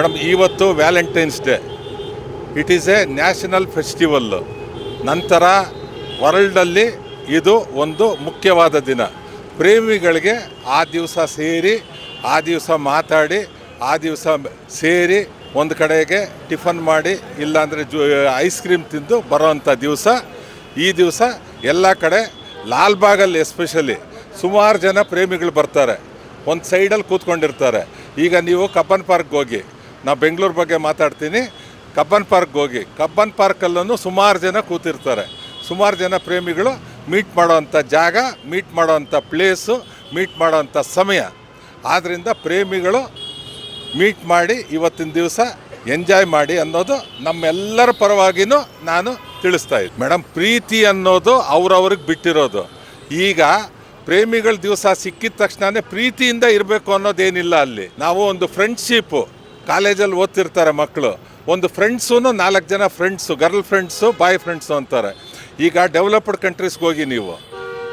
Madam, ಇವತ್ತು Valentine's day. It is a national festival ನಂತರ ವರ್ಲ್ಡಲ್ಲಿ ಇದು ಒಂದು ಮುಖ್ಯವಾದ ದಿನ. ಪ್ರೇಮಿಗಳಿಗೆ ಆ ದಿವಸ ಸೇರಿ, ಆ ದಿವಸ ಮಾತಾಡಿ, ಆ ದಿವಸ ಸೇರಿ ಒಂದು ಕಡೆಗೆ ಟಿಫನ್ ಮಾಡಿ, ಇಲ್ಲಾಂದರೆ ಜು ಐಸ್ ಕ್ರೀಮ್ ತಿಂದು ಬರೋವಂಥ ದಿವಸ. ಈ ದಿವಸ ಎಲ್ಲ ಕಡೆ ಲಾಲ್ಬಾಗಲ್ಲಿ ಎಸ್ಪೆಷಲಿ ಸುಮಾರು ಜನ ಪ್ರೇಮಿಗಳು ಬರ್ತಾರೆ. ಒಂದು ಸೈಡಲ್ಲಿ ಕೂತ್ಕೊಂಡಿರ್ತಾರೆ. ಈಗ ನೀವು ಕಬ್ಬನ್ ಪಾರ್ಕ್ಗೆ ಹೋಗಿ ನಾವು ಬೆಂಗಳೂರು ಬಗ್ಗೆ ಮಾತಾಡ್ತೀನಿ. ಕಬ್ಬನ್ ಪಾರ್ಕ್ಗೆ ಹೋಗಿ. ಕಬ್ಬನ್ ಪಾರ್ಕಲ್ಲೂ ಸುಮಾರು ಜನ ಕೂತಿರ್ತಾರೆ. ಸುಮಾರು ಜನ ಪ್ರೇಮಿಗಳು ಮೀಟ್ ಮಾಡೋವಂಥ ಜಾಗ ಮೀಟ್ ಮಾಡೋವಂಥ ಪ್ಲೇಸು ಮೀಟ್ ಮಾಡೋವಂಥ ಸಮಯ. ಆದ್ದರಿಂದ ಪ್ರೇಮಿಗಳು ಮೀಟ್ ಮಾಡಿ ಇವತ್ತಿನ ದಿವಸ ಎಂಜಾಯ್ ಮಾಡಿ ಅನ್ನೋದು ನಮ್ಮೆಲ್ಲರ ಪರವಾಗಿಯೂ ನಾನು ತಿಳಿಸ್ತಾ ಇದ್ದೆ. ಮೇಡಮ್ ಪ್ರೀತಿ ಅನ್ನೋದು ಅವ್ರವ್ರಿಗೆ ಬಿಟ್ಟಿರೋದು. ಈಗ ಪ್ರೇಮಿಗಳ ದಿವಸ ಸಿಕ್ಕಿದ ತಕ್ಷಣನೇ ಪ್ರೀತಿಯಿಂದ ಇರಬೇಕು ಅನ್ನೋದೇನಿಲ್ಲ ಅಲ್ಲಿ. ನಾವು ಒಂದು ಫ್ರೆಂಡ್ಶಿಪ್ಪು ಕಾಲೇಜಲ್ಲಿ ಓದ್ತಿರ್ತಾರೆ ಮಕ್ಕಳು. ಒಂದು ಫ್ರೆಂಡ್ಸು ನಾಲ್ಕು ಜನ friends, girl friends, boy friends ಅಂತಾರೆ. ಈಗ ಡೆವಲಪ್ಡ್ ಕಂಟ್ರೀಸ್ಗೆ ಹೋಗಿ ನೀವು.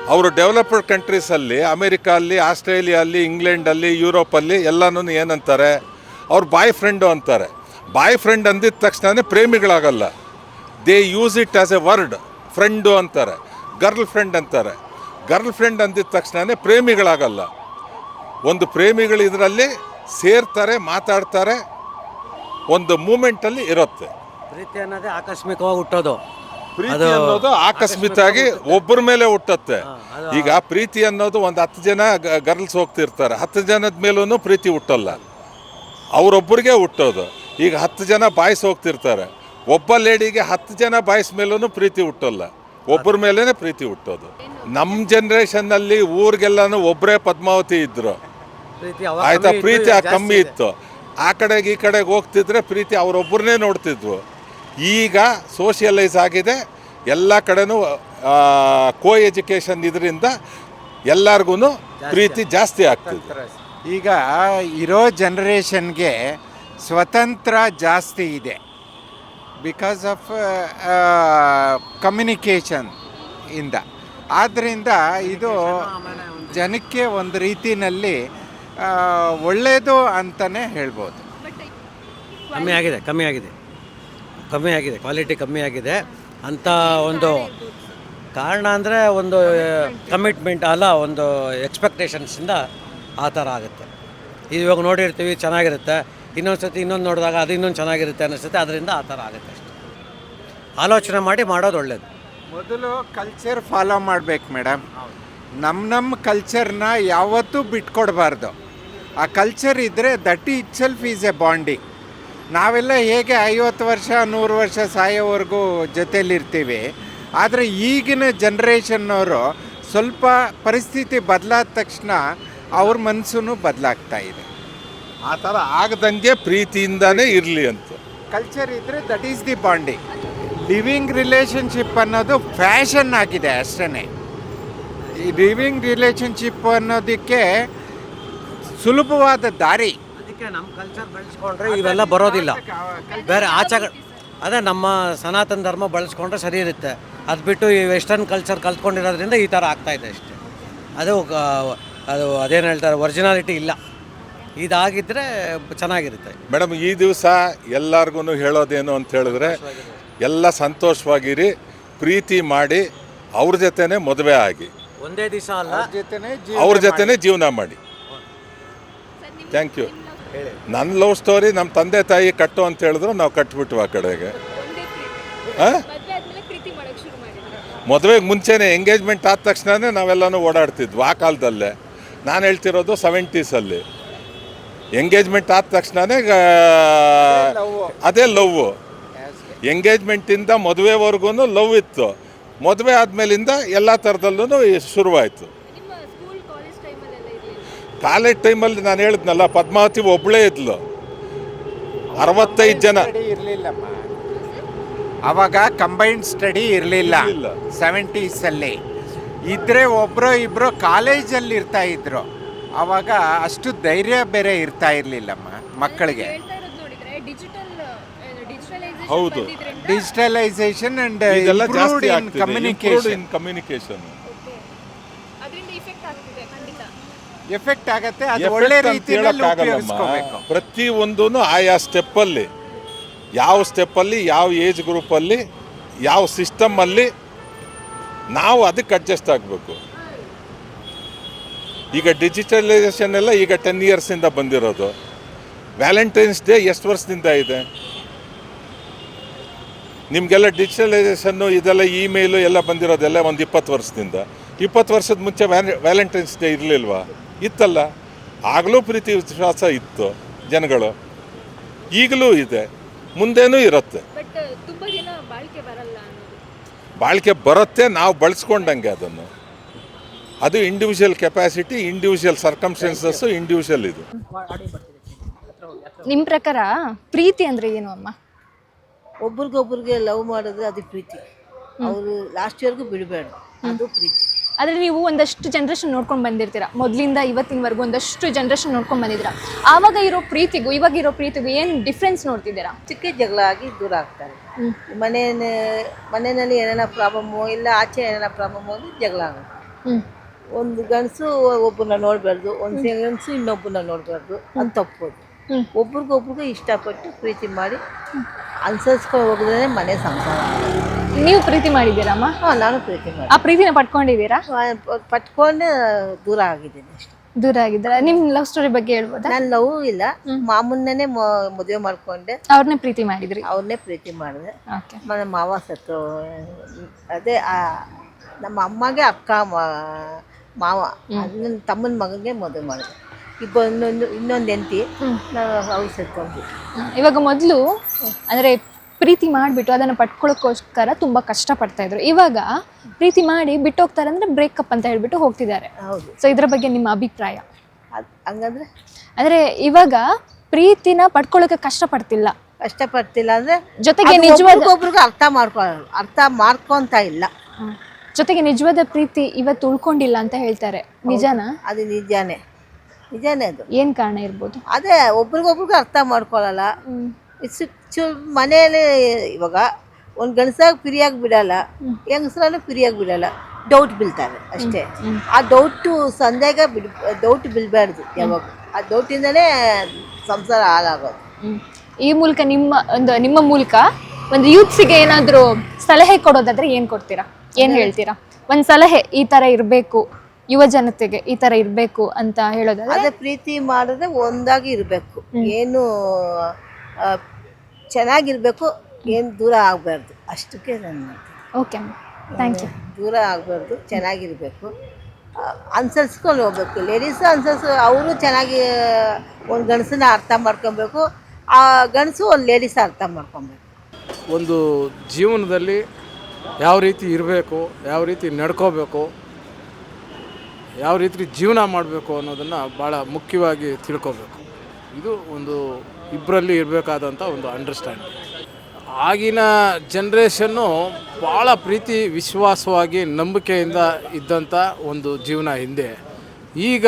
ಅವರು ಡೆವಲಪ್ಡ್ ಕಂಟ್ರೀಸಲ್ಲಿ ಅಮೇರಿಕಾ ಅಲ್ಲಿ ಆಸ್ಟ್ರೇಲಿಯಾ ಅಲ್ಲಿ ಇಂಗ್ಲೆಂಡಲ್ಲಿ, ಯುರೋಪಲ್ಲಿ ಎಲ್ಲನೂ ಏನಂತಾರೆ? ಅವ್ರು ಬಾಯ್ ಫ್ರೆಂಡು ಅಂತಾರೆ. ಬಾಯ್ ಫ್ರೆಂಡ್ ಅಂದಿದ ತಕ್ಷಣವೇ ಪ್ರೇಮಿಗಳಾಗಲ್ಲ. They use it as a word, friend ಅಂತಾರೆ. ಗರ್ಲ್ ಫ್ರೆಂಡ್ ಅಂತಾರೆ. ಗರ್ಲ್ ಫ್ರೆಂಡ್ ಅಂದಿದ ತಕ್ಷಣವೇ ಪ್ರೇಮಿಗಳಾಗಲ್ಲ. ಒಂದು ಪ್ರೇಮಿಗಳು ಇದರಲ್ಲಿ ಸೇರ್ತಾರೆ ಮಾತಾಡ್ತಾರೆ ಒಂದು ಮೂಮೆಂಟಲ್ಲಿ ಇರುತ್ತೆ. ಪ್ರೀತಿ ಅನ್ನೋದೇ ಆಕಸ್ಮಿಕವಾಗಿ ಹುಟ್ಟೋದು. ಪ್ರೀತಿ ಅನ್ನೋದು ಅನ್ನೋದು ಆಕಸ್ಮಿಕವಾಗಿ ಒಬ್ಬರ ಮೇಲೆ ಹುಟ್ಟತ್ತೆ. ಈಗ ಪ್ರೀತಿ ಅನ್ನೋದು ಒಂದು ಹತ್ತು ಜನ ಗರ್ಲ್ಸ್ ಹೋಗ್ತಿರ್ತಾರೆ. ಹತ್ತು ಜನದ ಮೇಲೂ ಪ್ರೀತಿ ಹುಟ್ಟಲ್ಲ. ಅವರೊಬ್ಬರಿಗೆ ಹುಟ್ಟೋದು. ಈಗ ಹತ್ತು ಜನ ಬಾಯ್ಸ್ ಹೋಗ್ತಿರ್ತಾರೆ. ಒಬ್ಬ ಲೇಡಿಗೆ ಹತ್ತು ಜನ ಬಾಯ್ಸ್ ಮೇಲೂ ಪ್ರೀತಿ ಹುಟ್ಟಲ್ಲ. ಒಬ್ಬರ ಮೇಲೇ ಪ್ರೀತಿ ಹುಟ್ಟೋದು. ನಮ್ಮ ಜನ್ರೇಷನ್ನಲ್ಲಿ ಊರಿಗೆಲ್ಲನೂ ಒಬ್ಬರೇ ಪದ್ಮಾವತಿ ಇದ್ದರು ಆಯ್ತಾ? ಪ್ರೀತಿ ಆ ಕಮ್ಮಿ ಇತ್ತು. ಆ ಕಡೆಗೆ ಈ ಕಡೆಗೆ ಹೋಗ್ತಿದ್ರೆ ಪ್ರೀತಿ ಅವರೊಬ್ಬರನ್ನೇ ನೋಡ್ತಿದ್ವು ಈಗ ಸೋಷಿಯಲೈಸ್ ಆಗಿದೆ. ಎಲ್ಲ ಕಡೆನೂ ಕೋ ಎಜುಕೇಷನ್ ಇದರಿಂದ ಎಲ್ಲರಿಗೂ ಪ್ರೀತಿ ಜಾಸ್ತಿ ಆಗ್ತಿದೆ. ಈಗ ಇರೋ ಜನ್ರೇಷನ್ಗೆ ಸ್ವತಂತ್ರ ಜಾಸ್ತಿ ಇದೆ. ಬಿಕಾಸ್ ಆಫ್ ಕಮ್ಯುನಿಕೇಷನ್ ಇಂದ. ಆದ್ದರಿಂದ ಇದು ಜನಕ್ಕೆ ಒಂದು ರೀತಿಯಲ್ಲಿ ಒಳ್ಳೆಯದು ಅಂತಲೇ ಹೇಳ್ಬೋದು. ಕಮ್ಮಿ ಆಗಿದೆ ಕಮ್ಮಿ ಆಗಿದೆ. ಕಮ್ಮಿ ಆಗಿದೆ ಕ್ವಾಲಿಟಿ ಕಮ್ಮಿ ಆಗಿದೆ. ಅಂತ ಒಂದು ಕಾರಣ ಅಂದರೆ ಒಂದು ಕಮಿಟ್ಮೆಂಟ್ ಅಲ್ಲ ಒಂದು ಎಕ್ಸ್ಪೆಕ್ಟೇಷನ್ಸಿಂದ ಆ ಥರ ಆಗುತ್ತೆ. ಇವಾಗ ನೋಡಿರ್ತೀವಿ ಚೆನ್ನಾಗಿರುತ್ತೆ. ಇನ್ನೊಂದು ಸತಿ ಇನ್ನೊಂದು ನೋಡಿದಾಗ ಅದು ಇನ್ನೊಂದು ಚೆನ್ನಾಗಿರುತ್ತೆ ಅನ್ನಿಸುತ್ತೆ ಅದರಿಂದ ಆ ಥರ ಆಗುತ್ತೆ ಅಷ್ಟೇ. ಆಲೋಚನೆ ಮಾಡಿ ಮಾಡೋದು ಒಳ್ಳೇದು. ಮೊದಲು ಕಲ್ಚರ್ ಫಾಲೋ ಮಾಡಬೇಕು ಮೇಡಮ್ ನಮ್ಮ ನಮ್ಮ ಕಲ್ಚರ್ನ ಯಾವತ್ತೂ ಬಿಟ್ಕೊಡ್ಬಾರ್ದು. ಆ ಕಲ್ಚರ್ ಇದ್ದರೆ that itself is a bonding ನಾವೆಲ್ಲ ಹೇಗೆ ಐವತ್ತು ವರ್ಷ ನೂರು ವರ್ಷ ಸಾಯೋವರೆಗೂ ಜೊತೆಯಲ್ಲಿರ್ತೀವಿ ಆದರೆ ಈಗಿನ ಜನ್ರೇಷನ್ನವರು ಸ್ವಲ್ಪ ಪರಿಸ್ಥಿತಿ ಬದಲಾದ ತಕ್ಷಣ ಅವ್ರ ಮನಸ್ಸು ಬದಲಾಗ್ತಾ ಇದೆ. ಆ ಥರ ಆಗದಂಗೆ ಪ್ರೀತಿಯಿಂದನೇ ಇರಲಿ ಅಂತ. ಕಲ್ಚರ್ ಇದ್ದರೆ that is the bonding living relationship ಅನ್ನೋದು ಫ್ಯಾಷನ್ ಆಗಿದೆ ಅಷ್ಟೇ ಈ ಲಿವಿಂಗ್ ರಿಲೇಷನ್ಶಿಪ್ ಅನ್ನೋದಕ್ಕೆ ಸುಲಭವಾದ ದಾರಿ. ಅದಕ್ಕೆ ನಮ್ಮ ಕಲ್ಚರ್ ಬೆಳೆಸ್ಕೊಂಡ್ರೆ ಇವೆಲ್ಲ ಬರೋದಿಲ್ಲ. ಬೇರೆ ಆಚೆ ಅದೇ ನಮ್ಮ ಸನಾತನ ಧರ್ಮ ಬಳಸ್ಕೊಂಡ್ರೆ ಸರಿ ಇರುತ್ತೆ. ಅದು ಬಿಟ್ಟು ಈ ವೆಸ್ಟರ್ನ್ ಕಲ್ಚರ್ ಕಲ್ತ್ಕೊಂಡಿರೋದ್ರಿಂದ ಈ ಥರ ಆಗ್ತಾ ಇದೆ ಅಷ್ಟೇ. ಅದು ಅದು ಅದೇನು ಹೇಳ್ತಾರೆ ಒರಿಜಿನಾಲಿಟಿ ಇಲ್ಲ. ಇದಾಗಿದ್ದರೆ ಚೆನ್ನಾಗಿರುತ್ತೆ. ಮೇಡಮ್ ಈ ದಿವಸ ಎಲ್ಲರಿಗೂ ಹೇಳೋದೇನು ಅಂತ ಹೇಳಿದ್ರೆ ಎಲ್ಲ ಸಂತೋಷವಾಗಿರಿ ಪ್ರೀತಿ ಮಾಡಿ ಅವ್ರ ಜೊತೆನೇ ಮದುವೆ ಆಗಿ. ಒಂದೇ ದಿವಸ ಅಲ್ಲ. ಜೊತೆನೆ ಅವ್ರ ಜೊತೆನೇ ಜೀವನ ಮಾಡಿ. ಥ್ಯಾಂಕ್ ಯು ನನ್ನ ಲವ್ ಸ್ಟೋರಿ ನಮ್ಮ ತಂದೆ ತಾಯಿ ಕಟ್ಟು ಅಂತ ಹೇಳಿದ್ರು ನಾವು ಕಟ್ಬಿಟ್ವು ಆ ಕಡೆಗೆ. ಹಾಂ? ಮದುವೆಗೆ ಮುಂಚೆನೇ ಎಂಗೇಜ್ಮೆಂಟ್ ಆದ ತಕ್ಷಣನೇ ನಾವೆಲ್ಲನೂ ಓಡಾಡ್ತಿದ್ವು ಆ ಕಾಲದಲ್ಲೇ. ನಾನು ಹೇಳ್ತಿರೋದು ಸೆವೆಂಟೀಸಲ್ಲಿ ಎಂಗೇಜ್ಮೆಂಟ್ ಆದ ತಕ್ಷಣನೇ ಅದೇ ಲವ್ ಎಂಗೇಜ್ಮೆಂಟಿಂದ ಮದುವೆವರೆಗೂ ಲವ್ ಇತ್ತು. ಮದುವೆ ಆದಮೇಲಿಂದ ಎಲ್ಲ ಥರದಲ್ಲೂ ಶುರುವಾಯಿತು. ಕಾಲೇಜ್ ಟೈಮಲ್ಲಿ ನಾನು ಹೇಳಿದ್ನಲ್ಲ ಪದ್ಮಾವತಿ ಒಬ್ಬಳೇ ಇದ್ಲು. ಅರವತ್ತೈದು ಜನ. ಸ್ಟಡಿ ಇರಲಿಲ್ಲಮ್ಮ. ಅವಾಗ ಕಂಬೈನ್ಡ್ ಸ್ಟಡಿ ಇರಲಿಲ್ಲ. ಇರ್ಲಿಲ್ಲ. ಸೆವೆಂಟೀಸಲ್ಲಿ ಇದ್ರೆ ಒಬ್ಬರು ಇಬ್ಬರು ಕಾಲೇಜಲ್ಲಿ ಇರ್ತಾ ಇದ್ರು. ಅವಾಗ ಅಷ್ಟು ಧೈರ್ಯ ಬೇರೆ ಇರ್ತಾ ಇರಲಿಲ್ಲಮ್ಮ ಮಕ್ಕಳಿಗೆ. ಹೇಳ್ತಾ ಇರೋದು ನೋಡಿದ್ರೆ ಡಿಜಿಟಲ್ ಡಿಜಿಟಲೈಸೇಷನ್ ಹೌದು. ಡಿಜಿಟಲೈಸೇಷನ್ ಅಂಡ್ ಇದೆಲ್ಲ ಜಾಸ್ತಿ ಕಮ್ಯುನಿಕೇಶನ್ ಇನ್ ಕಮ್ಯುನಿಕೇಶನ್ ಅದರಿಂದ ಇಫೆಕ್ಟ್ ಆಗ್ತಿದೆ ಖಂಡಿತ ಎಫೆಕ್ಟ್ ಆಗತ್ತೆ ಅದು ಒಳ್ಳೆ ರೀತಿಯಲ್ಲಿ. ಉಪಯೋಗಿಸ್ಕೋಬೇಕು. ಪ್ರತಿ ಒಂದೂ ಆಯಾ ಸ್ಟೆಪ್ಪಲ್ಲಿ ಯಾವ ಸ್ಟೆಪ್ಪಲ್ಲಿ ಯಾವ ಏಜ್ ಗ್ರೂಪಲ್ಲಿ ಯಾವ ಸಿಸ್ಟಮಲ್ಲಿ ನಾವು ಅದಕ್ಕೆ ಅಡ್ಜಸ್ಟ್ ಆಗಬೇಕು. ಈಗ ಡಿಜಿಟಲೈಸೇಷನ್ ಎಲ್ಲ ಈಗ ಟೆನ್ ಇಯರ್ಸಿಂದ ಬಂದಿರೋದು. ವ್ಯಾಲೆಂಟೈನ್ಸ್ ಡೇ ಎಷ್ಟು ವರ್ಷದಿಂದ ಇದೆ? ನಿಮಗೆಲ್ಲ ಡಿಜಿಟಲೈಸೇಷನ್ನು ಇದೆಲ್ಲ ಇಮೇಲು ಎಲ್ಲ ಬಂದಿರೋದೆಲ್ಲ ಒಂದು ಇಪ್ಪತ್ತು ವರ್ಷದಿಂದ. ಇಪ್ಪತ್ತು ವರ್ಷದ ಮುಂಚೆ ವ್ಯಾಲೆಂಟೈನ್ಸ್ ಡೇ ಇರಲಿಲ್ವಾ? ಇತ್ತಲ್ಲ. ಆಗಲೂ ಪ್ರೀತಿ ವಿಶ್ವಾಸ ಇತ್ತು ಜನಗಳು. ಈಗಲೂ ಇದೆ. ಮುಂದೇನೂ ಇರುತ್ತೆ. ಬಟ್ ತುಂಬ ದಿನ ಬಾಳಿಕೆ ಬರಲ್ಲ ಅನ್ನೋದು. ಬಾಳಿಕೆ ಬರುತ್ತೆ ನಾವು ಬಳಸ್ಕೊಂಡಂಗೆ ಅದನ್ನು. ಅದು individual capacity individual circumstances individual ಇದು. ನಿಮ್ಮ ಪ್ರಕಾರ ಪ್ರೀತಿ ಅಂದರೆ ಏನು ಅಮ್ಮ? ಒಬ್ರಿಗೊಬ್ರಿಗೆ ಲವ್ ಮಾಡಿದ್ರೆ ಅದು ಪ್ರೀತಿ. ಅವರು ಲಾಸ್ಟ್ ಇಯರ್ಗೂ ಬಿಡಬೇಡ. ಅದು ಪ್ರೀತಿ. ಆದರೆ ನೀವು ಒಂದಷ್ಟು ಜನ್ರೇಷನ್ ನೋಡ್ಕೊಂಡು ಬಂದಿರ್ತೀರಾ. ಮೊದಲಿಂದ ಇವತ್ತಿನವರೆಗೂ ಒಂದಷ್ಟು ಜನ್ರೇಷನ್ ನೋಡ್ಕೊಂಡು ಬಂದಿದ್ದೀರಾ. ಆವಾಗ ಇರೋ ಪ್ರೀತಿಗೂ ಇವಾಗ ಇರೋ ಪ್ರೀತಿಗೂ ಏನು ಡಿಫ್ರೆನ್ಸ್ ನೋಡ್ತಿದ್ದೀರಾ? ಚಿಕ್ಕ ಜಗಳ ಆಗಿ ದೂರ ಆಗ್ತಾರೆ. ಮನೆ ಮನೆಯಲ್ಲಿ ಏನೇನ ಪ್ರಾಬ್ಲಮ್ಮು ಇಲ್ಲ ಆಚೆ ಏನೇನ ಪ್ರಾಬ್ಲಮ್ಮು ಅಂದರೆ ಜಗಳ ಆಗುತ್ತೆ. ಒಂದು ಗಂಡಸು ಒಬ್ಬರನ್ನ ನೋಡಬಾರ್ದು ಒಂದು ಗಂಡಸು ಇನ್ನೊಬ್ಬರನ್ನ ನೋಡಬಾರ್ದು. ಅದು ತಪ್ಪೋದು. ಒಬ್ರಿಗೊಬ್ರಿಗೂ ಇಷ್ಟಪಟ್ಟು ಪ್ರೀತಿ ಮಾಡಿ ಅನುಸರಿಸ್ಕೊಂಡು ಹೋಗಿದ್ರೆ ಮನೆ ಸಂಸಾರ. ನೀವು ಪ್ರೀತಿ ಮಾಡಿದ್ದೀರಮ್ಮ ಹಾ ನಾನು ಪ್ರೀತಿ ಮಾಡಿ. ಆ ಪ್ರೀತಿನ ಪಡ್ಕೊಂಡಿದ್ದೀರಾ ಪಟ್ಕೊಂಡು ದೂರ ಆಗಿದ್ದೀನಿ ಅಷ್ಟೇ. ದೂರ ಆಗಿದ್ದೀರಾ? ನಿಮ್ಮ ಲವ್ ಸ್ಟೋರಿ ಬಗ್ಗೆ ಹೇಳ್ಬೋದಾ? ನಾನು ಲವ್ ಇಲ್ಲ. ಮಾಮೂನ್ನೇ ಮದುವೆ ಮಾಡ್ಕೊಂಡೆ. ಅವ್ರನ್ನೇ ಪ್ರೀತಿ ಮಾಡಿದ್ರಿ? ಅವ್ರನ್ನೇ ಪ್ರೀತಿ ಮಾಡಿದೆ. ಓಕೆ. మన ಮಾವ ಸತ್ತು ಅದೇ ಆ, ನಮ್ಮ ಅಮ್ಮಗೆ ಅಕ್ಕ ಮಾವ ನನ್ನ ತಮ್ಮನ ಮಗನಿಗೆ ಮದುವೆ ಮಾಡಿದೆ. ಈಗ ಇನ್ನೊಂದು ಇನ್ನೊಂದು ನಾವು ಅವ್ರು ಇವಾಗ ಮೊದಲು ಅಂದರೆ ಪ್ರೀತಿ ಮಾಡಿಬಿಟ್ಟು ಅದನ್ನು ಪಡ್ಕೊಳ್ಳೋಕ್ಕೋಸ್ಕರ ತುಂಬ ಕಷ್ಟಪಡ್ತಾ ಇದ್ರು. ಇವಾಗ ಪ್ರೀತಿ ಮಾಡಿ ಬಿಟ್ಟು ಹೋಗ್ತಾರೆ ಅಂದರೆ ಬ್ರೇಕಪ್ ಅಂತ ಹೇಳ್ಬಿಟ್ಟು ಹೋಗ್ತಿದ್ದಾರೆ. ಹೌದು. ಸೊ ಇದ್ರ ಬಗ್ಗೆ ನಿಮ್ಮ ಅಭಿಪ್ರಾಯ? ಅಂದ್ರೆ ಹಂಗಂದ್ರೆ? ಅಂದರೆ ಇವಾಗ ಪ್ರೀತಿನ ಪಡ್ಕೊಳ್ಳೋಕೆ ಕಷ್ಟಪಡ್ತಿಲ್ಲ. ಕಷ್ಟಪಡ್ತಿಲ್ಲ ಅಂದರೆ ಜೊತೆಗೆ ನಿಜವಾದ ಒಬ್ರಿಗೂ ಅರ್ಥ ಮಾಡ್ಕೊ ಅರ್ಥ ಮಾಡ್ಕೊತ ಇಲ್ಲ. ಜೊತೆಗೆ ನಿಜವಾದ ಪ್ರೀತಿ ಇವತ್ತು ಉಳ್ಕೊಂಡಿಲ್ಲ ಅಂತ ಹೇಳ್ತಾರೆ. ನಿಜಾನ? ಅದು ನಿಜಾನೇ. ನಿಜಾನೇ ಅದು. ಏನು ಕಾರಣ ಇರ್ಬೋದು? ಅದೇ ಒಬ್ರಿಗೊಬ್ರಿಗೂ ಅರ್ಥ ಮಾಡ್ಕೊಳ್ಳಲ್ಲ ಇಟ್ಸ್ ಚು ಮನೆಯಲ್ಲಿ ಇವಾಗ ಒಂದು ಗಂಡಸಾಗ ಫ್ರೀಯಾಗಿ ಬಿಡಲ್ಲ ಹೆಂಗಸ್ರನ್ನು ಫ್ರೀಯಾಗಿ ಬಿಡಲ್ಲ. ಡೌಟ್ ಬೀಳ್ತಾರೆ ಅಷ್ಟೇ. ಆ ಡೌಟು ಸಂದೇಗ ಬಿಡ್ ಡೌಟ್ ಬೀಳಬಾರ್ದು ಯಾವಾಗ. ಆ ಡೌಟಿಂದನೇ ಸಂಸಾರ ಹಾಳಾಗೋದು. ಈ ಮೂಲಕ ನಿಮ್ಮ ಒಂದು ನಿಮ್ಮ ಮೂಲಕ ಒಂದು ಯೂತ್ಸಿಗೆ ಏನಾದರೂ ಸಲಹೆ ಕೊಡೋದಾದ್ರೆ ಏನು ಕೊಡ್ತೀರಾ? ಏನು ಹೇಳ್ತೀರಾ? ಒಂದು ಸಲಹೆ ಈ ಥರ ಇರಬೇಕು. ಯುವ ಜನತೆಗೆ ಈ ತರ ಇರಬೇಕು ಅಂತ ಹೇಳೋದಾದ್ರೆ? ಅದೇ ಪ್ರೀತಿ ಮಾಡಿದ್ರೆ ಒಂದಾಗಿ ಇರಬೇಕು. ಏನು ಆ, ಚೆನ್ನಾಗಿರ್ಬೇಕು ಏನು ದೂರ ಆಗಬಾರ್ದು. ಅಷ್ಟಕ್ಕೆ ನನ್ನ ಓಕೆ ಥ್ಯಾಂಕ್ ಯು ದೂರ ಆಗಬಾರ್ದು ಚೆನ್ನಾಗಿರ್ಬೇಕು. ಅನ್ಸರ್ಸ್ಕೊಂಡು ಹೋಗ್ಬೇಕು. ಲೇಡೀಸು ಅನ್ಸರ್ಸ್ ಅವರು ಚೆನ್ನಾಗಿ ಒಂದು ಗಂಡಸನ್ನ ಅರ್ಥ ಮಾಡ್ಕೊಬೇಕು. ಆ ಗಂಡಸು ಒಂದು ಲೇಡೀಸ್ ಅರ್ಥ ಮಾಡ್ಕೊಬೇಕು. ಒಂದು ಜೀವನದಲ್ಲಿ ಯಾವ ರೀತಿ ಇರಬೇಕು ಯಾವ ರೀತಿ ನಡ್ಕೋಬೇಕು ಯಾವ ರೀತಿ ಜೀವನ ಮಾಡಬೇಕು ಅನ್ನೋದನ್ನು ಭಾಳ ಮುಖ್ಯವಾಗಿ ತಿಳ್ಕೊಬೇಕು. ಇದು ಒಂದು ಇಬ್ಬರಲ್ಲಿ ಇರಬೇಕಾದಂಥ ಒಂದು ಅಂಡರ್ಸ್ಟ್ಯಾಂಡಿಂಗ್ ಆಗಿನ ಜನ್ರೇಷನ್ನು ಭಾಳ ಪ್ರೀತಿ, ವಿಶ್ವಾಸವಾಗಿ, ನಂಬಿಕೆಯಿಂದ ಇದ್ದಂಥ ಒಂದು ಜೀವನ ಹಿಂದೆ. ಈಗ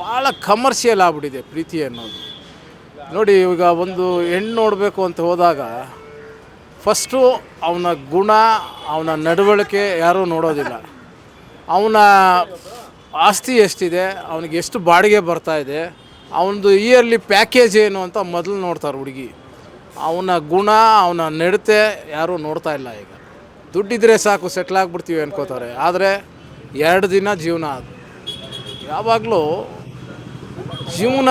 ಭಾಳ ಕಮರ್ಷಿಯಲ್ ಆಗ್ಬಿಟ್ಟಿದೆ ಪ್ರೀತಿ ಅನ್ನೋದು. ನೋಡಿ, ಈಗ ಒಂದು ಹೆಣ್ಣು ನೋಡಬೇಕು ಅಂತ ಹೋದಾಗ ಫಸ್ಟು ಅವನ ಗುಣ, ಅವನ ನಡವಳಿಕೆ ಯಾರೂ ನೋಡೋದಿಲ್ಲ. ಅವನ ಆಸ್ತಿ ಎಷ್ಟಿದೆ, ಅವನಿಗೆ ಎಷ್ಟು ಬಾಡಿಗೆ ಬರ್ತಾ ಇದೆ, ಅವನದು ಇಯರ್ಲಿ ಪ್ಯಾಕೇಜ್ ಏನು ಅಂತ ಮೊದಲು ನೋಡ್ತಾರೆ ಹುಡುಗಿ. ಅವನ ಗುಣ, ಅವನ ನಡತೆ ಯಾರೂ ನೋಡ್ತಾ ಇಲ್ಲ ಈಗ. ದುಡ್ಡಿದ್ರೆ ಸಾಕು ಸೆಟ್ಲ್ ಆಗಿಬಿಡ್ತೀವಿ ಅನ್ಕೋತಾರೆ. ಆದರೆ ಎರಡು ದಿನ ಜೀವನ ಅದು ಯಾವಾಗಲೂ ಜೀವನ,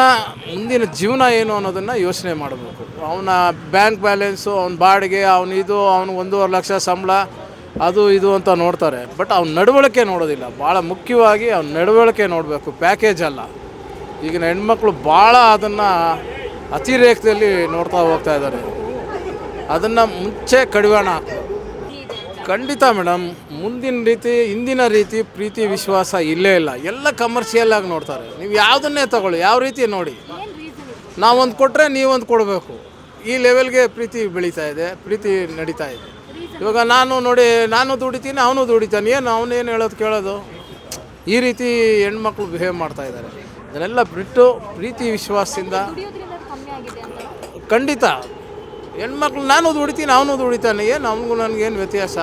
ಮುಂದಿನ ಜೀವನ ಏನು ಅನ್ನೋದನ್ನು ಯೋಚನೆ ಮಾಡಬೇಕು. ಅವನ ಬ್ಯಾಂಕ್ ಬ್ಯಾಲೆನ್ಸು ಅವನ ಬಾಡಿಗೆ, ಅವನ ಇದು, ಅವನು ಒಂದೂವರೆ ಲಕ್ಷ ಸಂಬಳ ಅದು ಇದು ಅಂತ ನೋಡ್ತಾರೆ. ಬಟ್ ಅವ್ನ ನಡವಳಿಕೆ ನೋಡೋದಿಲ್ಲ. ಭಾಳ ಮುಖ್ಯವಾಗಿ ಅವ್ನ ನಡವಳಿಕೆ ನೋಡಬೇಕು. ಪ್ಯಾಕೇಜ್ ಅಲ್ಲ. ಈಗಿನ ಹೆಣ್ಮಕ್ಳು ಭಾಳ ಅದನ್ನು ಅತಿರೇಕದಲ್ಲಿ ನೋಡ್ತಾ ಹೋಗ್ತಾ ಇದ್ದಾರೆ. ಅದನ್ನು ಮುಂಚೆ ಕಡಿವಾಣ ಖಂಡಿತ ಮೇಡಮ್ ಮುಂದಿನ ರೀತಿ, ಹಿಂದಿನ ರೀತಿ ಪ್ರೀತಿ, ವಿಶ್ವಾಸ ಇಲ್ಲೇ ಇಲ್ಲ. ಎಲ್ಲ ಕಮರ್ಷಿಯಲ್ ಆಗಿ ನೋಡ್ತಾರೆ. ನೀವು ಯಾವುದನ್ನೇ ತಗೊಳ್ಳಿ. ಯಾವ ರೀತಿ ನೋಡಿ. ನಾವೊಂದು ಕೊಟ್ಟರೆ ನೀವೊಂದು ಕೊಡಬೇಕು. ಈ ಲೆವೆಲ್ಗೆ ಪ್ರೀತಿ ಬೆಳೀತಾ ಇದೆ. ಪ್ರೀತಿ ನಡೀತಾ ಇದೆ. ಇವಾಗ ನಾನು ನೋಡಿ, ನಾನು ದುಡಿತೀನಿ, ಅವನು ದುಡಿತಾನೆ. ಏನು ಅವನೇನು ಹೇಳೋದು ಕೇಳೋದು? ಈ ರೀತಿ ಹೆಣ್ಮಕ್ಳು ಬಿಹೇವ್ ಮಾಡ್ತಾ ಇದ್ದಾರೆ. ಅದನ್ನೆಲ್ಲ ಬಿಟ್ಟು ಪ್ರೀತಿ ವಿಶ್ವಾಸದಿಂದ ಖಂಡಿತ. ಹೆಣ್ಮಕ್ಳು, ನಾನು ದುಡಿತೀನಿ, ಅವನು ದುಡಿತಾನೆ. ಏನು, ಅವನಿಗೂ ನನಗೇನು ವ್ಯತ್ಯಾಸ?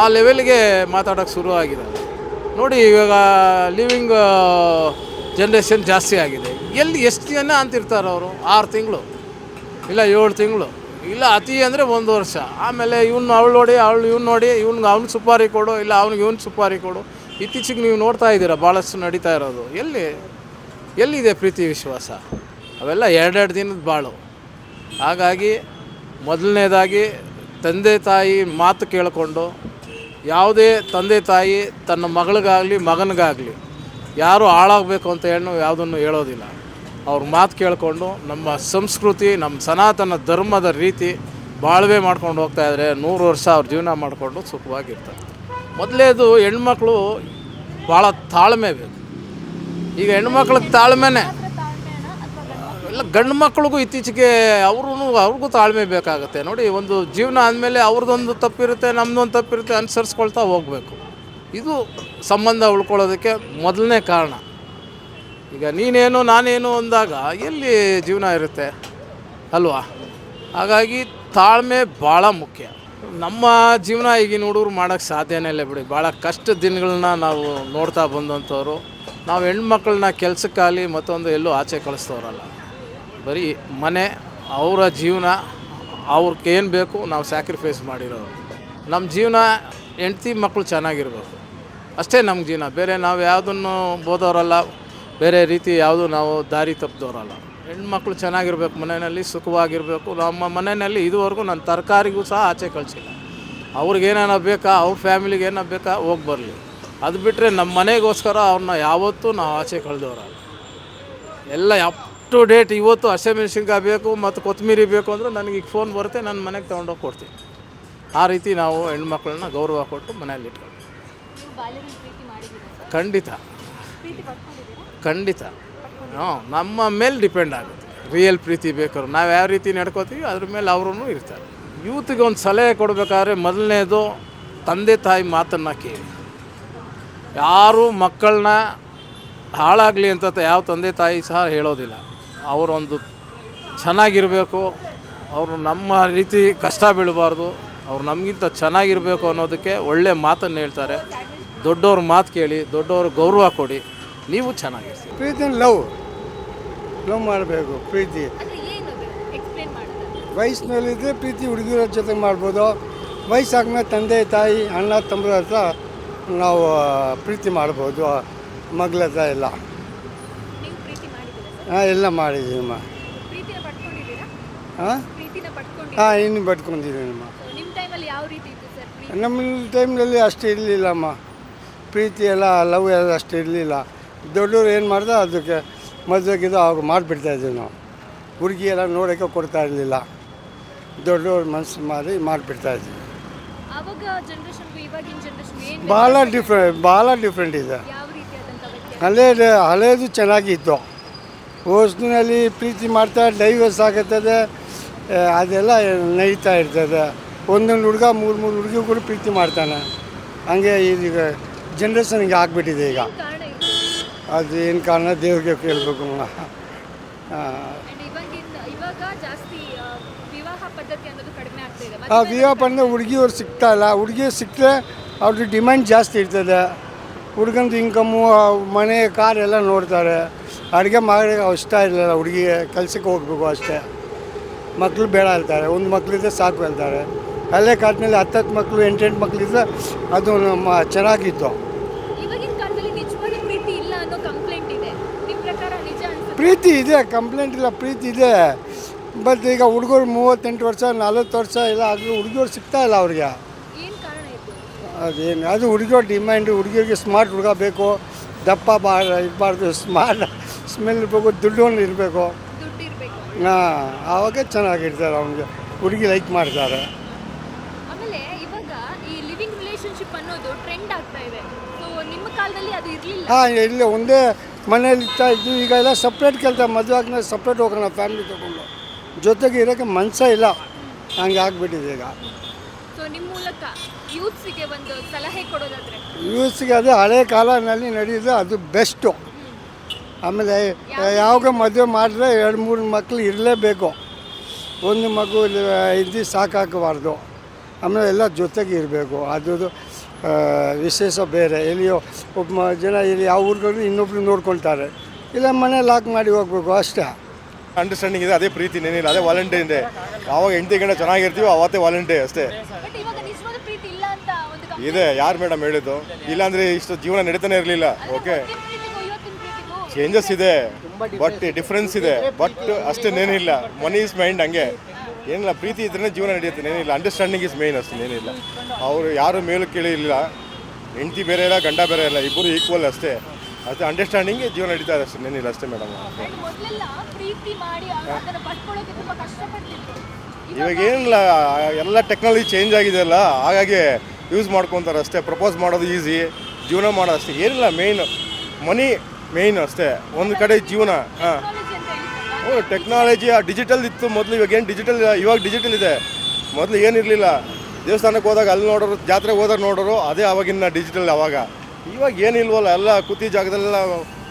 ಆ ಲೆವೆಲ್ಗೆ ಮಾತಾಡೋಕ್ಕೆ ಶುರು ಆಗಿದೆ. ನೋಡಿ, ಇವಾಗ ಲಿವಿಂಗ್ ಜನ್ರೇಷನ್ ಜಾಸ್ತಿ ಆಗಿದೆ. ಎಲ್ಲಿ ಎಷ್ಟು ಜನ ಅಂತಿರ್ತಾರೆ ಅವರು? ಆರು ತಿಂಗಳು? ಇಲ್ಲ, ಏಳು ತಿಂಗಳು? ಇಲ್ಲ, ಅತಿ ಅಂದರೆ ಒಂದು ವರ್ಷ. ಆಮೇಲೆ ಇವ್ನು ಅವಳು ನೋಡಿ, ಅವಳು ಇವ್ನು ನೋಡಿ, ಇವ್ನಿಗೆ ಅವ್ನಿಗೆ ಸುಪಾರಿ ಕೊಡು, ಇಲ್ಲ ಅವ್ನಿಗೆ ಇವ್ನು ಸುಪಾರಿ ಕೊಡು. ಇತ್ತೀಚೆಗೆ ನೀವು ನೋಡ್ತಾ ಇದ್ದೀರಾ, ಭಾಳಷ್ಟು ನಡೀತಾ ಇರೋದು. ಎಲ್ಲಿ, ಎಲ್ಲಿದೆ ಪ್ರೀತಿ ವಿಶ್ವಾಸ? ಅವೆಲ್ಲ ಎರಡೆರಡು ದಿನದ ಬಾಳು. ಹಾಗಾಗಿ ಮೊದಲನೇದಾಗಿ ತಂದೆ ತಾಯಿ ಮಾತು ಕೇಳಿಕೊಂಡು, ಯಾವುದೇ ತಂದೆ ತಾಯಿ ತನ್ನ ಮಗಳಿಗಾಗಲಿ, ಮಗನಿಗಾಗಲಿ, ಯಾರು ಹಾಳಾಗಬೇಕು ಅಂತ ಹೇಳಿ ಯಾವುದನ್ನು ಹೇಳೋದಿಲ್ಲ. ಅವ್ರ ಮಾತು ಕೇಳಿಕೊಂಡು ನಮ್ಮ ಸಂಸ್ಕೃತಿ, ನಮ್ಮ ಸನಾತನ ಧರ್ಮದ ರೀತಿ ಬಾಳ್ವೆ ಮಾಡ್ಕೊಂಡು ಹೋಗ್ತಾ ಇದ್ದಾರೆ ನೂರು ವರ್ಷ ಅವ್ರ ಜೀವನ ಮಾಡಿಕೊಂಡು ಸುಖವಾಗಿರ್ತಾರೆ. ಮೊದಲೇದು ಹೆಣ್ಮಕ್ಳು ಭಾಳ ತಾಳ್ಮೆ ಬೇಕು. ಈಗ ಹೆಣ್ಮಕ್ಳಿಗೆ ತಾಳ್ಮೆನೇ, ಎಲ್ಲ ಗಂಡು ಮಕ್ಳಿಗೂ ಇತ್ತೀಚೆಗೆ ಅವ್ರೂ ಅವ್ರಿಗೂ ತಾಳ್ಮೆ ಬೇಕಾಗುತ್ತೆ. ನೋಡಿ, ಒಂದು ಜೀವನ ಆದಮೇಲೆ ಅವ್ರದ್ದೊಂದು ತಪ್ಪಿರುತ್ತೆ ನಮ್ಮದೊಂದು ತಪ್ಪಿರುತ್ತೆ ಅನುಸರಿಸ್ಕೊಳ್ತಾ ಹೋಗಬೇಕು. ಇದು ಸಂಬಂಧ ಉಳ್ಕೊಳ್ಳೋದಕ್ಕೆ ಮೊದಲನೇ ಕಾರಣ. ಈಗ ನೀನೇನು, ನಾನೇನು ಅಂದಾಗ ಎಲ್ಲಿ ಜೀವನ ಇರುತ್ತೆ? ಅಲ್ವಾ? ಹಾಗಾಗಿ ತಾಳ್ಮೆ ಭಾಳ ಮುಖ್ಯ. ನಮ್ಮ ಜೀವನ ಈಗಿನ ಹುಡುಗರು ಮಾಡೋಕ್ಕೆ ಸಾಧ್ಯನೇ ಇಲ್ಲ ಬಿಡಿ. ಭಾಳ ಕಷ್ಟ ದಿನಗಳನ್ನ ನಾವು ನೋಡ್ತಾ ಬಂದಂಥವ್ರು. ನಾವು ಹೆಣ್ಮಕ್ಳನ್ನ ಕೆಲಸಕ್ಕಾಗಲಿ ಮತ್ತೊಂದು ಎಲ್ಲೂ ಆಚೆ ಕಳಿಸ್ತವ್ರಲ್ಲ ಬರೀ ಮನೆ, ಅವರ ಜೀವನ ಅವ್ರಿಗೆ ಏನು ಬೇಕು ನಾವು ಸ್ಯಾಕ್ರಿಫೈಸ್ ಮಾಡಿರೋರು. ನಮ್ಮ ಜೀವನ ಹೆಂಡ್ತಿ ಮಕ್ಕಳು ಚೆನ್ನಾಗಿರ್ಬೇಕು. ಅಷ್ಟೇ ನಮ್ಮ ಜೀವನ. ಬೇರೆ ನಾವು ಯಾವುದನ್ನು ಬೋದವರಲ್ಲ ಬೇರೆ ರೀತಿ ಯಾವುದು ನಾವು ದಾರಿ ತಪ್ಪಿದವರಲ್ಲ ಹೆಣ್ಮಕ್ಳು ಚೆನ್ನಾಗಿರ್ಬೇಕು ಮನೆಯಲ್ಲಿ ಸುಖವಾಗಿರಬೇಕು. ನಮ್ಮ ಮನೆಯಲ್ಲಿ ಇದುವರೆಗೂ ನಾನು ತರಕಾರಿಗೂ ಸಹ ಆಚೆ ಕಳಿಸಿಲ್ಲ. ಅವ್ರಿಗೇನೇನೋ ಬೇಕಾ ಅವ್ರ ಫ್ಯಾಮಿಲಿಗೆ ಏನೋ ಬೇಕಾ ಹೋಗಿ ಬರಲಿ. ಅದು ಬಿಟ್ಟರೆ ನಮ್ಮ ಮನೆಗೋಸ್ಕರ ಅವ್ರನ್ನ ಯಾವತ್ತೂ ನಾವು ಆಚೆ ಕಳೆದವರಲ್ಲ. ಎಲ್ಲ ಅಪ್ ಟು ಡೇಟ್ ಇವತ್ತು ಹಸಿಮೆಣ್ಸಿನ್ಕಾಯಿ ಬೇಕು ಮತ್ತು ಕೊತ್ತಂಬರಿ ಬೇಕು ಅಂದರೆ ನನಗೆ ಈಗ ಫೋನ್ ಬರುತ್ತೆ ನನ್ನ ಮನೆಗೆ ತೊಗೊಂಡೋಗಿ ಕೊಡ್ತೀನಿ. ಆ ರೀತಿ ನಾವು ಹೆಣ್ಮಕ್ಳನ್ನ ಗೌರವ ಕೊಟ್ಟು ಮನೆಯಲ್ಲಿ ಇಟ್ಕೊಂಡು ಖಂಡಿತ. ಖಂಡಿತ. ಹ್ಞೂ, ನಮ್ಮ ಮೇಲೆ ಡಿಪೆಂಡ್ ಆಗುತ್ತೆ. ರಿಯಲ್ ಪ್ರೀತಿ ಬೇಕಾದ್ರೆ. ನಾವು ಯಾವ ರೀತಿ ನಡ್ಕೋತೀವಿ, ಅದ್ರ ಮೇಲೆ ಅವರೂ ಇರ್ತಾರೆ. ಯೂತ್ಗೆ ಒಂದು ಸಲಹೆ ಕೊಡಬೇಕಾದ್ರೆ ಮೊದಲನೇದು ತಂದೆ ತಾಯಿ ಮಾತನ್ನು ಕೇಳಿ. ಯಾರು ಮಕ್ಕಳನ್ನ ಹಾಳಾಗಲಿ ಅಂತ ಯಾವ ತಂದೆ ತಾಯಿ ಸಹ ಹೇಳೋದಿಲ್ಲ. ಅವರೊಂದು ಚೆನ್ನಾಗಿರಬೇಕು, ಅವರು ನಮ್ಮ ರೀತಿ ಕಷ್ಟ ಬೀಳಬಾರ್ದು, ಅವ್ರು ನಮಗಿಂತ ಚೆನ್ನಾಗಿರಬೇಕು ಅನ್ನೋದಕ್ಕೆ ಒಳ್ಳೆ ಮಾತನ್ನು ಹೇಳ್ತಾರೆ. ದೊಡ್ಡವ್ರ ಮಾತು ಕೇಳಿ ದೊಡ್ಡವ್ರ ಗೌರವ ಕೊಡಿ. ನೀವು ಚೆನ್ನಾಗಿರ್ತೀವಿ ಪ್ರೀತಿ ಲವ್. ಲವ್ ಮಾಡಬೇಕು ಪ್ರೀತಿ. ವಯಸ್ಸಿನಲ್ಲಿದ್ದರೆ ಪ್ರೀತಿ ಹುಡುಗಿರ ಜೊತೆ ಮಾಡ್ಬೋದು. ವಯಸ್ಸಾದ್ಮೇಲೆ ತಂದೆ ತಾಯಿ ಅಣ್ಣ ತಮ್ಮರ ಹತ್ರ ನಾವು ಪ್ರೀತಿ ಮಾಡ್ಬೋದು. ಮಗಳ ಹತ್ರ ಎಲ್ಲ. ಹಾಂ ಎಲ್ಲ ಮಾಡಿದ್ದೀನಮ್ಮ ಹಾಂ ಹಾಂ ಇನ್ನು ಪಡ್ಕೊಂಡಿದ್ದೀನಮ್ಮ ನಮ್ಮ ಟೈಮ್ನಲ್ಲಿ ಅಷ್ಟು ಇರಲಿಲ್ಲಮ್ಮ ಪ್ರೀತಿ ಎಲ್ಲ ಲವ್ ಎಲ್ಲ ಅಷ್ಟು ಇರಲಿಲ್ಲ. ದೊಡ್ಡವ್ರು ಏನು ಮಾಡ್ದೆ ಅದಕ್ಕೆ ಮದುವೆಗಿದ್ದು ಅವಾಗ ಮಾಡಿಬಿಡ್ತಾಯಿದ್ವಿ ನಾವು. ಹುಡುಗಿ ಎಲ್ಲ ನೋಡೋಕ್ಕೆ ಕೊಡ್ತಾ ಇರಲಿಲ್ಲ. ದೊಡ್ಡವ್ರ ಮನಸ್ಸು ಮಾಡಿ ಮಾಡಿಬಿಡ್ತಾಯಿದ್ವಿ ಭಾಳ ಡಿಫ್ರೆಂಟ್ ಭಾಳ ಡಿಫ್ರೆಂಟ್ ಇದೆ. ಹಳೇದು ಹಳೇದು ಚೆನ್ನಾಗಿತ್ತು. ಹೊಸ್ನಲ್ಲಿ ಪ್ರೀತಿ ಮಾಡ್ತಾ ಡೈವರ್ಸ್ ಆಗುತ್ತದೆ ಅದೆಲ್ಲ ನೈತಾ ಇರ್ತದೆ. ಒಂದೊಂದು ಹುಡುಗ ಮೂರು ಮೂರು ಹುಡುಗಿಗಳು ಪ್ರೀತಿ ಮಾಡ್ತಾನೆ. ಹಂಗೆ ಈಗ ಜನ್ರೇಷನ್ಗೆ ಆಗಿಬಿಟ್ಟಿದೆ ಆಗ್ಬಿಟ್ಟಿದೆ ಈಗ ಅದು ಏನು ಕಾರಣ? ದೇವ್ರಿಗೆ ಕೇಳಬೇಕು ಆ, ವಿವಾಹ ಬಂದರೆ ಹುಡುಗಿಯವ್ರು ಸಿಗ್ತಾ ಇಲ್ಲ. ಹುಡುಗಿಯರು ಸಿಕ್ಕರೆ ಅವ್ರದ್ದು ಡಿಮ್ಯಾಂಡ್ ಜಾಸ್ತಿ ಇರ್ತದೆ. ಹುಡುಗಂದು ಇನ್ಕಮ್ಮು ಮನೆ ಕಾರ್ ಎಲ್ಲ ನೋಡ್ತಾರೆ. ಅಡುಗೆ ಮಾಡಿ ಇಷ್ಟ ಇರಲಿಲ್ಲ ಹುಡುಗಿಗೆ. ಕೆಲಸಕ್ಕೆ ಹೋಗಬೇಕು ಅಷ್ಟೇ. ಮಕ್ಕಳು ಬೇಡ ಹೇಳ್ತಾರೆ ಒಂದು ಮಕ್ಕಳಿದ್ರೆ ಸಾಕು ಹೇಳ್ತಾರೆ ಹಳೆ ಕಾಲದಲ್ಲಿ ಹತ್ತತ್ತು ಮಕ್ಕಳು ಎಂಟೆಂಟು ಮಕ್ಕಳಿದ್ರೆ ಅದು ನಮ್ಮ ಚೆನ್ನಾಗಿತ್ತು ಇವಾಗಿನ ಕಾಲದಲ್ಲಿ ನಿಜವಾದ ಪ್ರೀತಿ ಇಲ್ಲ ಅನ್ನೋ ಕಂಪ್ಲೇಂಟ್ ಇದೆ ನಿಮ್ಮ ಪ್ರಕಾರ ನಿಜ ಅನ್ಸುತ್ತೆ ಪ್ರೀತಿ ಇದೆ ಕಂಪ್ಲೇಂಟ್ ಇಲ್ಲ ಪ್ರೀತಿ ಇದೆ. ಬಟ್ ಈಗ ಹುಡುಗರು ಮೂವತ್ತೆಂಟು ವರ್ಷ ನಲ್ವತ್ತು ವರ್ಷ ಇಲ್ಲ ಆದರೂ ಹುಡುಗರು ಸಿಗ್ತಾ ಇಲ್ಲ ಅವ್ರಿಗೆ. ಅದೇನು ಅದು ಹುಡುಗಿಯವ್ರ ಡಿಮ್ಯಾಂಡ್ ಹುಡುಗರಿಗೆ ಸ್ಮಾರ್ಟ್ ಹುಡುಗ ಬೇಕು. ದಪ್ಪ ಬಾ ಇರಬಾರ್ದು ಸ್ಮಾರ್ಟ್ ಸ್ಮೆಲ್ ಇರಬೇಕು ದುಡ್ಡು ಇರಬೇಕು. ಹಾಂ ಆವಾಗ ಚೆನ್ನಾಗಿರ್ತಾರೆ ಅವನಿಗೆ. ಹುಡುಗಿ ಲೈಕ್ ಮಾಡ್ತಾರೆ. ಹಾಂ ಇಲ್ಲ ಒಂದೇ ಮನೇಲಿ ಇರ್ತಾ ಇದ್ದು ಈಗ ಎಲ್ಲ ಸಪ್ರೇಟ್ ಕೆಲಸ ಮದುವೆ ಆದ್ಮೇಲೆ ಸಪ್ರೇಟ್ ಹೋಗೋಣ ಫ್ಯಾಮಿಲಿ ತೊಗೊಂಡು. ಜೊತೆಗೆ ಇರೋಕ್ಕೆ ಮನಸ್ಸೇ ಇಲ್ಲ. ಹಂಗೆ ಆಗಿಬಿಟ್ಟಿದೆ ಈಗ. ಸೊ ನಿಮ್ಮ ಮೂಲಕ ಯೂತ್ಸಿಗೆ ಒಂದು ಸಲಹೆ ಕೊಡೋದಾದ್ರೆ? ಯೂಸ್ಗೆ ಅದೇ ಹಳೆ ಕಾಲದಲ್ಲಿ ನಡೆಯೋದು ಅದು ಬೆಸ್ಟು ಆಮೇಲೆ ಯಾವಾಗ ಮದುವೆ ಮಾಡಿದ್ರೆ ಎರಡು ಮೂರು ಮಕ್ಕಳು ಇರಲೇಬೇಕು. ಒಂದು ಮಗು ಇದ್ದು ಸಾಕಾಗಬಾರ್ದು. ಆಮೇಲೆ ಎಲ್ಲ ಜೊತೆಗೆ ಇರಬೇಕು. ಅದು ವಿಶೇಷ ಬೇರೆ. ಎಲ್ಲಿಯೋ ಒಬ್ಬ ಮ- ಜನ ಇಲ್ಲಿ ಯಾವ ಊರುಗಳು ಇನ್ನೊಬ್ರು ನೋಡ್ಕೊಳ್ತಾರೆ. ಇಲ್ಲ ಮನೆ ಲಾಕ್ ಮಾಡಿ ಹೋಗ್ಬೇಕು ಅಷ್ಟೇ. ಅಂಡರ್ಸ್ಟ್ಯಾಂಡಿಂಗ್ ಇದೆ ಅದೇ ಪ್ರೀತಿ ಏನಿಲ್ಲ ಅದೇ ವಾಲಂಟೈನ್ ಡೇ ಯಾವಾಗ ಹೆಂಡತಿ ಗಂಡ ಚೆನ್ನಾಗಿರ್ತೀವೋ ಅವತ್ತೇ ವಾಲಂಟೈನ್ ಅಷ್ಟೇ. ಬಟ್ ಇವಾಗ ನಿಜವಾದ ಪ್ರೀತಿ ಇಲ್ಲ ಅಂತ ಒಂದು ಇದೆ ಯಾರು ಮೇಡಮ್ ಹೇಳಿದ್ದು? ಇಲ್ಲಾಂದ್ರೆ ಇಷ್ಟು ಜೀವನ ನಡೀತಾನೆ ಇರಲಿಲ್ಲ. ಓಕೆ ಪ್ರೀತಿಗೂ ಇವತ್ತಿನ ಪ್ರೀತಿಗೂ ಚೇಂಜಸ್ ಇದೆ ಬಟ್ ಡಿಫ್ರೆನ್ಸ್ ಇದೆ ಬಟ್ ಅಷ್ಟೇನೇನಿಲ್ಲ ಮನಿ ಇಸ್ ಮೈಂಡ್ ಹಂಗೆ. ಏನಿಲ್ಲ ಪ್ರೀತಿ ಇದ್ರೇ ಜೀವನ ನಡೆಯುತ್ತೆ. ಏನಿಲ್ಲ ಅಂಡರ್ಸ್ಟ್ಯಾಂಡಿಂಗ್ ಇಸ್ ಮೇನ್ ಅಷ್ಟೇನೇನಿಲ್ಲ ಅವರು ಯಾರು ಮೇಲೂ ಕೇಳಿ ಇಲ್ಲ ಹೆಂಡತಿ ಬೇರೆ ಇಲ್ಲ ಗಂಡ ಬೇರೆ ಇಲ್ಲ ಇಬ್ಬರು ಈಕ್ವಲ್ ಅಷ್ಟೇ. ಅಷ್ಟೇ ಅಂಡರ್ಸ್ಟ್ಯಾಂಡಿಂಗ್ ಜೀವನ ನಡೀತಾ ಇದೆ ಅಷ್ಟೇ ಏನಿಲ್ಲ ಅಷ್ಟೇ ಮೇಡಮ್ ಇವಾಗ ಏನಿಲ್ಲ ಎಲ್ಲ ಟೆಕ್ನಾಲಜಿ ಚೇಂಜ್ ಆಗಿದೆ ಅಲ್ಲ ಹಾಗಾಗಿ ಯೂಸ್ ಮಾಡ್ಕೊತಾರೆ ಅಷ್ಟೇ ಪ್ರಪೋಸ್ ಮಾಡೋದು ಈಸಿ ಜೀವನ ಮಾಡೋದು ಅಷ್ಟೇ. ಏನಿಲ್ಲ ಮೇಯ್ನ್ ಮನಿ ಮೇಯ್ನ್ ಅಷ್ಟೇ. ಒಂದು ಕಡೆ ಜೀವನ ಹಾಂ. ಟೆಕ್ನಾಲಜಿ ಟೆಕ್ನಾಲಜಿ ಡಿಜಿಟಲ್ ಇತ್ತು ಮೊದಲು ಇವಾಗ ಏನು ಡಿಜಿಟಲ್ ಇವಾಗ ಡಿಜಿಟಲ್ ಇದೆ. ಮೊದಲು ಏನಿರಲಿಲ್ಲ ದೇವಸ್ಥಾನಕ್ಕೆ ಹೋದಾಗ ಅಲ್ಲಿ ನೋಡೋರು ಜಾತ್ರೆಗೆ ಹೋದಾಗ ನೋಡೋರು ಅದೇ ಅವಾಗಿನ ಡಿಜಿಟಲ್ ಅವಾಗ. ಇವಾಗ ಏನಿಲ್ವಲ್ಲ ಎಲ್ಲ ಕೂತಿ ಜಾಗದಲ್ಲೆಲ್ಲ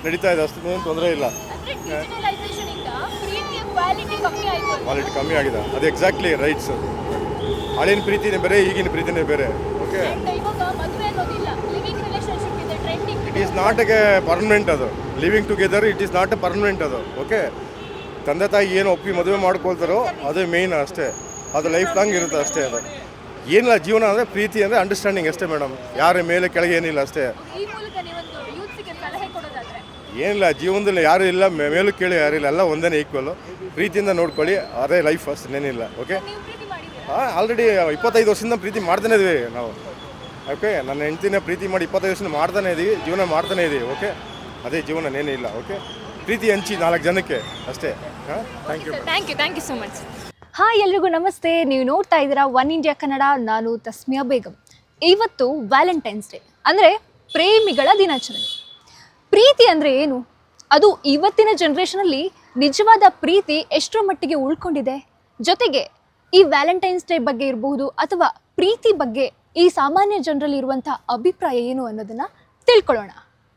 ನಡೀತಾ ಇದೆ. ಅಷ್ಟು ಏನು ತೊಂದರೆ ಇಲ್ಲ. ಕ್ವಾಲಿಟಿ ಕಮ್ಮಿ ಆಗಿದೆ. ಅದು ಎಕ್ಸಾಕ್ಟ್ಲಿ ರೈಟ್ಸ್ ಹಳಿನ ಪ್ರೀತಿನೇ ಬೇರೆ ಈಗಿನ ಪ್ರೀತಿನೇ ಬೇರೆ. Okay it is not a permanent ಅದು. Living together it is not a permanent ಅದು. ಓಕೆ ತಂದೆ ತಾಯಿ ಏನು ಒಪ್ಪಿ ಮದುವೆ ಮಾಡ್ಕೊಳ್ತಾರೋ ಅದೇ ಮೇಯ್ನ್ ಅಷ್ಟೇ. ಅದು ಲೈಫ್ ಲಾಂಗ್ ಇರುತ್ತೆ ಅಷ್ಟೇ ಅದು. ಏನಿಲ್ಲ ಜೀವನ ಅಂದರೆ ಪ್ರೀತಿ ಅಂದರೆ ಅಂಡರ್ಸ್ಟ್ಯಾಂಡಿಂಗ್ ಅಷ್ಟೇ ಮೇಡಮ್ ಯಾರ ಮೇಲೆ ಕೆಳಗೆ ಏನಿಲ್ಲ ಅಷ್ಟೇ. ಏನಿಲ್ಲ ಜೀವನದಲ್ಲಿ ಯಾರು ಇಲ್ಲ ಮೇಲು ಕೇಳಿ ಯಾರಿಲ್ಲ ಎಲ್ಲ ಒಂದೇ ಈಕ್ವಲ್ಲು ಪ್ರೀತಿಯಿಂದ ನೋಡ್ಕೊಳ್ಳಿ ಅದೇ ಲೈಫ್ ಅಷ್ಟು ಏನಿಲ್ಲ ಓಕೆ ಹಾಂ ಆಲ್ರೆಡಿ ಇಪ್ಪತ್ತೈದು ವರ್ಷದಿಂದ ಪ್ರೀತಿ ಮಾಡ್ತಾನೆ ಇದ್ದೀವಿ ನಾವು. ಓಕೆ ನನ್ನ ಹೆಂಡ್ತಿನ ಪ್ರೀತಿ ಮಾಡಿ ಇಪ್ಪತ್ತೈದು ವರ್ಷದಿಂದ ಮಾಡ್ತಾನೆ ಇದ್ದೀವಿ ಜೀವನ ಮಾಡ್ತಾನೆ ಇದ್ದೀವಿ ಓಕೆ ಅದೇ ಜೀವನ ಏನಿಲ್ಲ ಓಕೆ ಪ್ರೀತಿ ಹಂಚಿ ನಾಲ್ಕು ಜನಕ್ಕೆ ಅಷ್ಟೇ. ಹಾಂ? Thank you thank you thank you so much hi ಎಲ್ರಿಗೂ ನಮಸ್ತೆ. ನೀವು ನೋಡ್ತಾ ಇದ್ದೀರಾ ಒನ್ ಇಂಡಿಯಾ ಕನ್ನಡ ನಾನು ತಸ್ಮಿಯಾ ಬೇಗಂ. ಇವತ್ತು ವ್ಯಾಲೆಂಟೈನ್ಸ್ ಡೇ ಅಂದರೆ ಪ್ರೇಮಿಗಳ ದಿನಾಚರಣೆ. ಪ್ರೀತಿ ಅಂದರೆ ಏನು? ಅದು ಇವತ್ತಿನ ಜನ್ರೇಷನಲ್ಲಿ ನಿಜವಾದ ಪ್ರೀತಿ ಎಷ್ಟರ ಮಟ್ಟಿಗೆ ಉಳ್ಕೊಂಡಿದೆ? ಜೊತೆಗೆ ಈ ವ್ಯಾಲೆಂಟೈನ್ಸ್ ಡೇ ಬಗ್ಗೆ ಇರಬಹುದು ಅಥವಾ ಪ್ರೀತಿ ಬಗ್ಗೆ ಈ ಸಾಮಾನ್ಯ ಜನರಲ್ಲಿ ಇರುವಂಥ ಅಭಿಪ್ರಾಯ ಏನು ಅನ್ನೋದನ್ನು ತಿಳ್ಕೊಳ್ಳೋಣ.